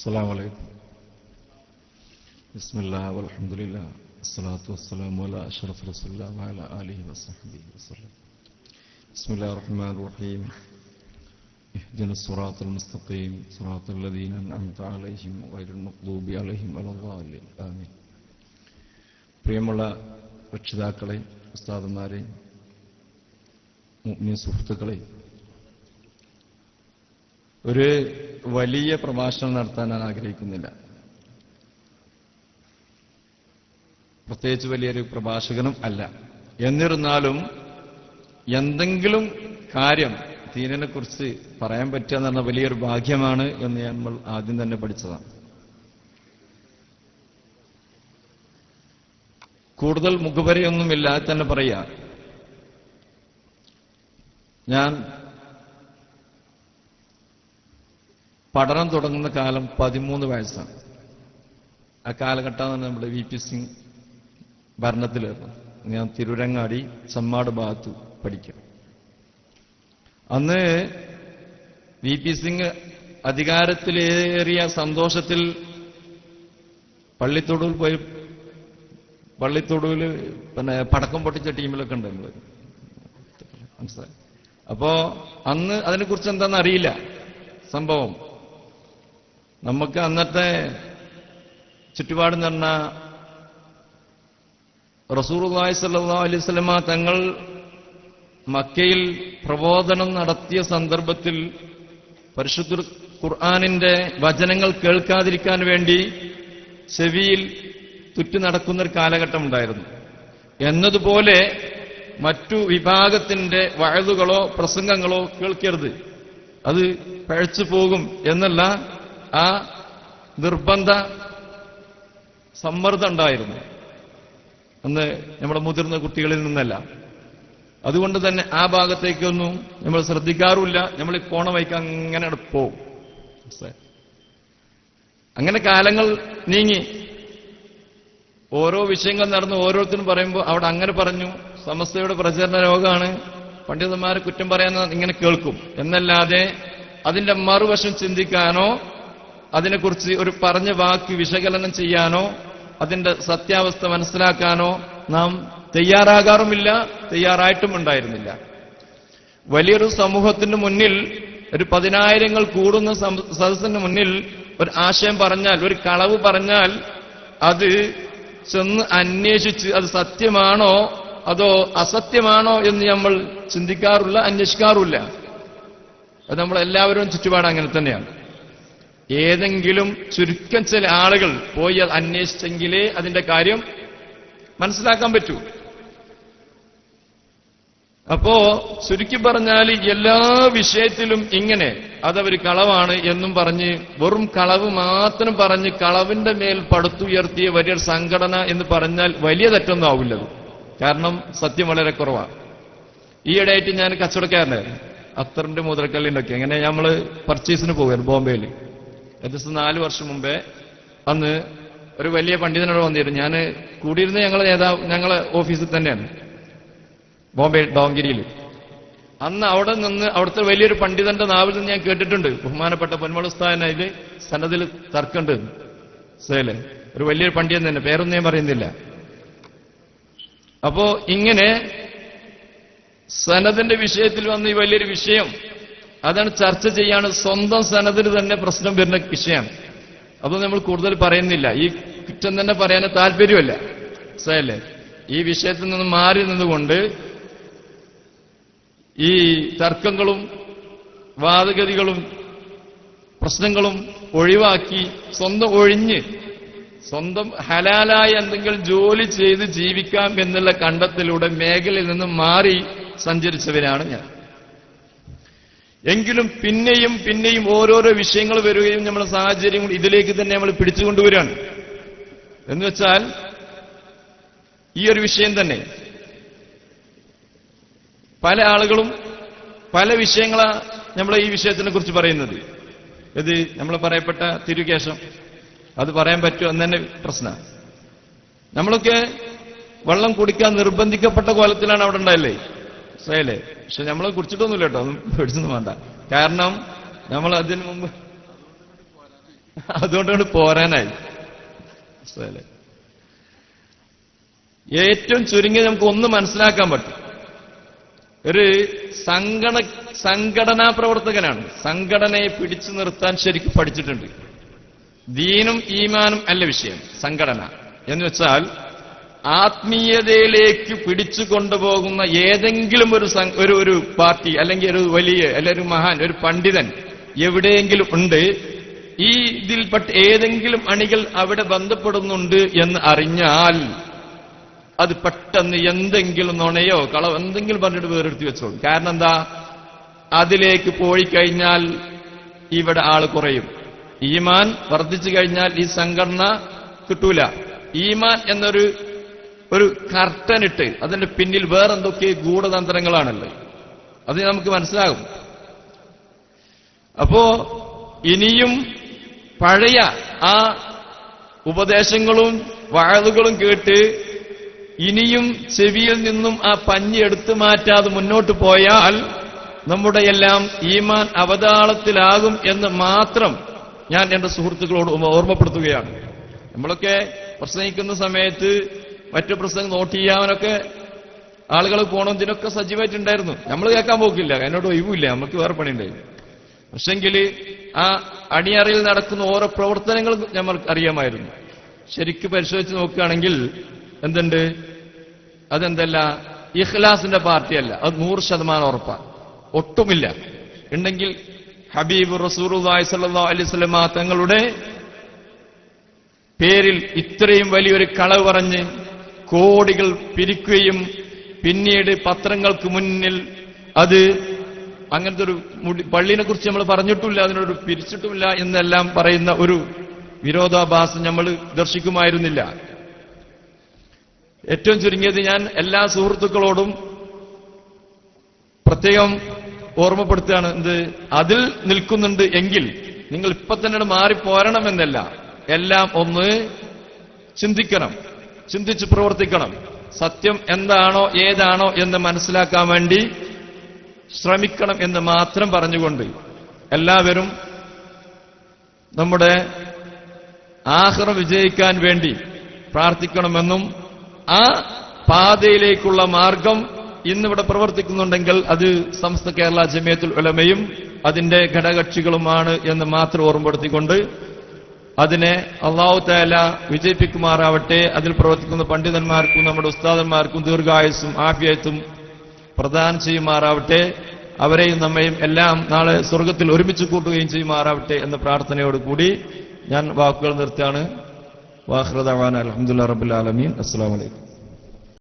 السلام عليكم بسم الله والحمد لله الصلاة والسلام على أشرف رسول الله وعلى آله وصحبه وسلم بسم الله الرحمن الرحيم اهدنا الصراط المستقيم صراط الذين أنعمت عليهم غير المغضوب عليهم ولا الضالين آمين പ്രിയമുള്ള രക്ഷിതാക്കളെ ഉസ്താദന്മാരെ മുഅ്മിൻ സുഹൃത്തുക്കളെ ഒരു വലിയ പ്രഭാഷണം നടത്താൻ ഞാൻ ആഗ്രഹിക്കുന്നില്ല. പ്രത്യേകിച്ച് വലിയൊരു പ്രഭാഷകനും അല്ല. എന്നിരുന്നാലും എന്തെങ്കിലും കാര്യം ദീനിനെ കുറിച്ച് പറയാൻ പറ്റുക എന്ന് വലിയൊരു ഭാഗ്യമാണ് എന്ന് നമ്മൾ ആദ്യം തന്നെ പഠിച്ചതാണ്. കൂടുതൽ മുഖപരയൊന്നുമില്ലാതെ തന്നെ പറയാം ഞാൻ പഠനം തുടങ്ങുന്ന കാലം പതിമൂന്ന് വയസ്സാണ്. ആ കാലഘട്ടമാണ് നമ്മുടെ വി പി സിംഗ് ഭരണത്തിലായിരുന്നു ഞാൻ തിരുരങ്ങാടി ചമ്മാട് ഭാഗത്ത് പഠിക്കും. അന്ന് വി പി സിംഗ് അധികാരത്തിലേറിയ സന്തോഷത്തിൽ പള്ളിത്തൊടുവിൽ പോയി പള്ളിത്തൊടുവിൽ പിന്നെ പടക്കം പൊട്ടിച്ച ടീമിലൊക്കെ ഉണ്ട് നമ്മൾ മനസ്സിലായി? അപ്പോ അന്ന് അതിനെക്കുറിച്ച് എന്താണെന്ന് അറിയില്ല. സംഭവം. നമുക്ക് അന്നത്തെ ചുറ്റുപാട് എന്ന് പറഞ്ഞ റസൂർലായി സല്ലാ അലൈഹി സ്വലമ തങ്ങൾ മക്കയിൽ പ്രബോധനം നടത്തിയ സന്ദർഭത്തിൽ പരിശുദ്ധ ഖുർആാനിന്റെ വചനങ്ങൾ കേൾക്കാതിരിക്കാൻ വേണ്ടി ചെവിയിൽ തുറ്റു നടക്കുന്നൊരു കാലഘട്ടം ഉണ്ടായിരുന്നു. എന്നതുപോലെ മറ്റു വിഭാഗത്തിന്റെ വഴുതുകളോ പ്രസംഗങ്ങളോ കേൾക്കരുത്. അത് പഴച്ചു പോകും എന്നുള്ള ആ നിർബന്ധ സമ്മർദ്ദം ഉണ്ടായിരുന്നു. അന്ന് നമ്മുടെ മുതിർന്ന കുട്ടികളിൽ നിന്നല്ല. അതുകൊണ്ട് തന്നെ ആ ഭാഗത്തേക്കൊന്നും നമ്മൾ ശ്രദ്ധിക്കാറുമില്ല. നമ്മൾ ഈ പോണ വൈക്ക് അങ്ങനെ പോവും. അങ്ങനെ കാലങ്ങൾ നീങ്ങി. ഓരോ വിഷയങ്ങൾ നടന്ന് ഓരോരുത്തരും പറയുമ്പോൾ അവിടെ അങ്ങനെ പറഞ്ഞു. സമസ്തയുടെ പ്രചരണ രോഗമാണ്. പണ്ഡിതന്മാരെ കുറ്റം പറയാൻ ഇങ്ങനെ കേൾക്കും. എന്നല്ലാതെ അതിന്റെ മറുവശം ചിന്തിക്കാനോ അതിനെക്കുറിച്ച് ഒരു പറഞ്ഞ വാക്ക് വിശകലനം ചെയ്യാനോ അതിന്റെ സത്യാവസ്ഥ മനസ്സിലാക്കാനോ നാം തയ്യാറാകാറുമില്ല തയ്യാറായിട്ടും ഉണ്ടായിരുന്നില്ല. വലിയൊരു സമൂഹത്തിന് മുന്നിൽ ഒരു പതിനായിരങ്ങൾ കൂടുന്ന സദസ്സിന് മുന്നിൽ ഒരു ആശയം പറഞ്ഞാൽ ഒരു കളവ് പറഞ്ഞാൽ അത് ചെന്ന് അന്വേഷിച്ച് അത് സത്യമാണോ അതോ അസത്യമാണോ എന്ന് നമ്മൾ ചിന്തിക്കാറില്ല അന്വേഷിക്കാറില്ല അത് നമ്മൾ എല്ലാവരും ചുറ്റുപാട് അങ്ങനെ തന്നെയാണ്. ഏതെങ്കിലും ചുരുക്കം ചില ആളുകൾ പോയി അന്വേഷിച്ചെങ്കിലേ അതിന്റെ കാര്യം മനസ്സിലാക്കാൻ പറ്റൂ. അപ്പോ ചുരുക്കി പറഞ്ഞാൽ എല്ലാ വിഷയത്തിലും ഇങ്ങനെ അതവർ കളവാണ് എന്നും പറഞ്ഞ് വെറും കളവ് മാത്രം പറഞ്ഞ് കളവിന്റെ മേൽ പടുത്തുയർത്തിയ വലിയ സംഘടന എന്ന് പറഞ്ഞാൽ വലിയ തെറ്റൊന്നും ആവില്ലത് കാരണം സത്യം വളരെ കുറവാണ് ഈയിടെയായിട്ട് ഞാൻ കച്ചവടക്കാരനായിരുന്നു. അത്തറിന്റെ മുതൽക്കല്ലിന്റെ ഒക്കെ അങ്ങനെ നമ്മൾ പർച്ചേസിന് പോകുമായിരുന്നു ബോംബെയിൽ ഏകദേശം നാല് വർഷം മുമ്പേ അന്ന് ഒരു വലിയ പണ്ഡിതനോട് വന്നിരുന്നു. ഞാൻ കൂടിയിരുന്ന ഞങ്ങളെ നേതാവ് ഞങ്ങളെ ഓഫീസിൽ തന്നെയാണ്. ബോംബെ ഡോങ്കിരിയിൽ അന്ന് അവിടെ നിന്ന് അവിടുത്തെ വലിയൊരു പണ്ഡിതന്റെ നാവിൽ നിന്ന് ഞാൻ കേട്ടിട്ടുണ്ട്. ബഹുമാനപ്പെട്ട പൊന്മളുസ്ഥാൻ അതിൽ സന്നദ്ധയിൽ തർക്കമുണ്ട്. സേലെ. ഒരു വലിയൊരു പണ്ഡിതൻ തന്നെ. പേരൊന്നും ഞാൻ പറയുന്നില്ല. അപ്പോ ഇങ്ങനെ സനദിന്റെ വിഷയത്തിൽ വന്ന് ഈ വലിയൊരു വിഷയം അതാണ് ചർച്ച ചെയ്യാണ് സ്വന്തം സ്ഥലത്തിന് തന്നെ പ്രശ്നം വരുന്ന വിഷയമാണ് അത് നമ്മൾ കൂടുതൽ പറയുന്നില്ല. ഈ കുറ്റം തന്നെ പറയാൻ താല്പര്യമല്ല. സയല്ലേ ഈ വിഷയത്തിൽ നിന്ന് മാറി നിന്നുകൊണ്ട് ഈ തർക്കങ്ങളും വാദഗതികളും പ്രശ്നങ്ങളും ഒഴിവാക്കി സ്വന്തം ഒഴിഞ്ഞ് സ്വന്തം ഹലാലായ എന്തെങ്കിലും ജോലി ചെയ്ത് ജീവിക്കാം എന്നുള്ള കണ്ടെത്തലൂടെ മേഖലയിൽ നിന്ന് മാറി സഞ്ചരിച്ചവരാണ് ഞാൻ. എങ്കിലും പിന്നെയും പിന്നെയും ഓരോരോ വിഷയങ്ങൾ വരികയും നമ്മുടെ സാഹചര്യങ്ങൾ ഇതിലേക്ക് തന്നെ നമ്മൾ പിടിച്ചുകൊണ്ടുവരികയാണ്. എന്ന് വെച്ചാൽ ഈ ഒരു വിഷയം തന്നെ പല ആളുകളും പല വിഷയങ്ങളാണ് നമ്മൾ ഈ വിഷയത്തിനെ കുറിച്ച് പറയുന്നത്. ഇത് നമ്മൾ പറയപ്പെട്ട തിരുകേശം അത് പറയാൻ പറ്റുമോ എന്ന് തന്നെ പ്രശ്നമാണ് നമ്മളൊക്കെ വെള്ളം കുടിക്കാൻ നിർബന്ധിക്കപ്പെട്ട കോലത്തിലാണ് അവിടെ ഉണ്ടായില്ലേ? മനസ്സിലായില്ലേ? പക്ഷെ നമ്മളെ കുറിച്ചിട്ടൊന്നുമില്ല കേട്ടോ ഒന്നും പേടിച്ചൊന്നും വേണ്ട. കാരണം നമ്മൾ അതിന് മുമ്പ് അതുകൊണ്ടാണ് പോരാനായി. മനസ്സിലായില്ലേ? ഏറ്റവും ചുരുങ്ങി നമുക്ക് ഒന്ന് മനസ്സിലാക്കാൻ പറ്റും. ഒരു സംഘടന സംഘടനാ പ്രവർത്തകനാണ്. സംഘടനയെ പിടിച്ചു നിർത്താൻ ശരിക്കും പഠിച്ചിട്ടുണ്ട്. ദീനും ഈമാനും അല്ല വിഷയം സംഘടന. എന്ന് വെച്ചാൽ ആത്മീയതയിലേക്ക് പിടിച്ചു കൊണ്ടുപോകുന്ന ഏതെങ്കിലും ഒരു ഒരു ഒരു പാർട്ടി അല്ലെങ്കിൽ ഒരു വലിയ അല്ലെങ്കിൽ ഒരു മഹാൻ ഒരു പണ്ഡിതൻ എവിടെയെങ്കിലും ഉണ്ട് ഈ ഇതിൽപ്പെട്ട ഏതെങ്കിലും അണികൾ അവിടെ ബന്ധപ്പെടുന്നുണ്ട് എന്ന് അറിഞ്ഞാൽ അത് പെട്ടെന്ന് എന്തെങ്കിലും നുണയോ കള എന്തെങ്കിലും പറഞ്ഞിട്ട് വേറെടുത്തി വെച്ചോളും. കാരണം എന്താ? അതിലേക്ക് പോയി കഴിഞ്ഞാൽ ഇവിടെ ആൾ കുറയും. ഈമാൻ വർദ്ധിച്ചു കഴിഞ്ഞാൽ ഈ സംഘടന കിട്ടൂല. ഈമാൻ എന്നൊരു ഒരു കർട്ടൻ ഇട്ട് അതിന്റെ പിന്നിൽ വേറെന്തൊക്കെ ഗൂഢതന്ത്രങ്ങളാണല്ലോ അത് നമുക്ക് മനസ്സിലാകും. അപ്പോ ഇനിയും പഴയ ആ ഉപദേശങ്ങളും വാഴുകളും കേട്ട് ഇനിയും ചെവിയിൽ നിന്നും ആ പഞ്ഞി എടുത്തു മാറ്റാതെ മുന്നോട്ട് പോയാൽ നമ്മുടെ എല്ലാം ഈമാൻ അവതാളത്തിലാകും എന്ന് മാത്രം ഞാൻ എന്റെ സുഹൃത്തുക്കളോട് ഓർമ്മപ്പെടുത്തുകയാണ്. നമ്മളൊക്കെ പ്രസംഗിക്കുന്ന സമയത്ത് മറ്റു പ്രസംഗം നോട്ട് ചെയ്യാനൊക്കെ ആളുകൾ പോണതിനൊക്കെ സജീവമായിട്ടുണ്ടായിരുന്നു നമ്മൾ കേൾക്കാൻ പോക്കില്ല. എന്നോട് ഒഴിവില്ല നമുക്ക് വേറെ പണിയുണ്ടായിരുന്നു പക്ഷെങ്കിൽ ആ അണിയറയിൽ നടക്കുന്ന ഓരോ പ്രവർത്തനങ്ങളും നമ്മൾ അറിയാമായിരുന്നു. ശരിക്ക് പരിശോധിച്ച് നോക്കുകയാണെങ്കിൽ എന്തുണ്ട്? അതെന്തല്ല? ഇഖ്ലാസിന്റെ പാർട്ടിയല്ല. അത് നൂറ് ശതമാനം ഉറപ്പാണ് ഒട്ടുമില്ല. ഉണ്ടെങ്കിൽ ഹബീബ് റസൂർ അലൈഹി വസല്ലമ തങ്ങളുടെ പേരിൽ ഇത്രയും വലിയൊരു കളവ് പറഞ്ഞ് കോടികൾ പിരിക്കുകയും പിന്നീട് പത്രങ്ങൾക്ക് മുന്നിൽ അത് അങ്ങനത്തെ ഒരു പള്ളിനെ കുറിച്ച് നമ്മൾ പറഞ്ഞിട്ടില്ല അതിനോട് പിരിച്ചിട്ടുമില്ല എന്നെല്ലാം പറയുന്ന ഒരു വിരോധാഭാസം നമ്മൾ ദർശിക്കുമായിരുന്നില്ല. ഏറ്റവും ചുരുങ്ങിയത് ഞാൻ എല്ലാ സുഹൃത്തുക്കളോടും പ്രത്യേകം ഓർമ്മപ്പെടുത്തുകയാണ്. എന്ത്? അതിൽ നിൽക്കുന്നുണ്ട് എങ്കിൽ നിങ്ങൾ ഇപ്പൊ തന്നെ മാറിപ്പോരണമെന്നല്ല എല്ലാം ഒന്ന് ചിന്തിക്കണം. ചിന്തിച്ച് പ്രവർത്തിക്കണം. സത്യം എന്താണോ ഏതാണോ എന്ന് മനസ്സിലാക്കാൻ വേണ്ടി ശ്രമിക്കണം എന്ന് മാത്രം പറഞ്ഞുകൊണ്ട് എല്ലാവരും നമ്മുടെ ആഹ്റം വിജയിക്കാൻ വേണ്ടി പ്രാർത്ഥിക്കണമെന്നും ആ പാതയിലേക്കുള്ള മാർഗം ഇന്നിവിടെ പ്രവർത്തിക്കുന്നുണ്ടെങ്കിൽ അത് സമസ്ത കേരള ജമിയത്തുൽ ഉലമയും അതിന്റെ ഘടകക്ഷികളുമാണ് എന്ന് മാത്രം ഓർമ്മപ്പെടുത്തിക്കൊണ്ട് അതിനെ അള്ളാഹു താല വിജയിപ്പിക്കുമാറാവട്ടെ. അതിൽ പ്രവർത്തിക്കുന്ന പണ്ഡിതന്മാർക്കും നമ്മുടെ ഉസ്താദന്മാർക്കും ദീർഘായുസും ആഫിയത്തും പ്രദാനം ചെയ്യുമാറാവട്ടെ. അവരെയും നമ്മയും എല്ലാം നാളെ സ്വർഗത്തിൽ ഒരുമിച്ച് കൂട്ടുകയും ചെയ്യുമാറാവട്ടെ എന്ന പ്രാർത്ഥനയോട് കൂടി ഞാൻ വാക്കുകൾ നിർത്താണ് വാഹൃദാൻ അലഹമുല്ലാ റബുലാലമീൻ അസ്സാം വലൈക്കും